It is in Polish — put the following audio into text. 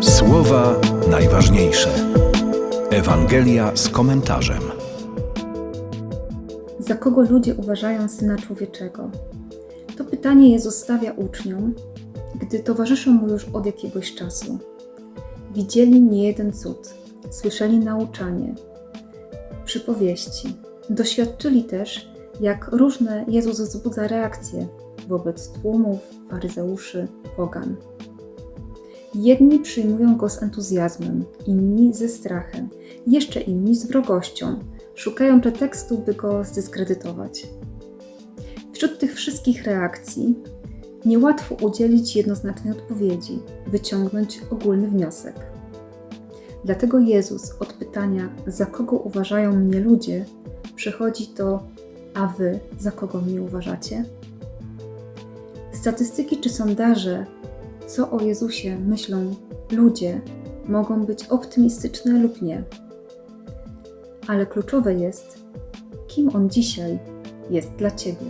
Słowa najważniejsze. Ewangelia z komentarzem. Za kogo ludzie uważają Syna Człowieczego? To pytanie Jezus stawia uczniom, gdy towarzyszą mu już od jakiegoś czasu. Widzieli niejeden cud, słyszeli nauczanie, przypowieści. Doświadczyli też, jak różne Jezus wzbudza reakcje wobec tłumów, faryzeuszy, pogan. Jedni przyjmują go z entuzjazmem, inni ze strachem, jeszcze inni z wrogością. Szukają pretekstu, by go zdyskredytować. Wśród tych wszystkich reakcji niełatwo udzielić jednoznacznej odpowiedzi, wyciągnąć ogólny wniosek. Dlatego Jezus od pytania, za kogo uważają mnie ludzie, przechodzi do, a wy za kogo mnie uważacie? Statystyki czy sondaże co o Jezusie myślą ludzie, mogą być optymistyczne lub nie. Ale kluczowe jest, kim On dzisiaj jest dla Ciebie.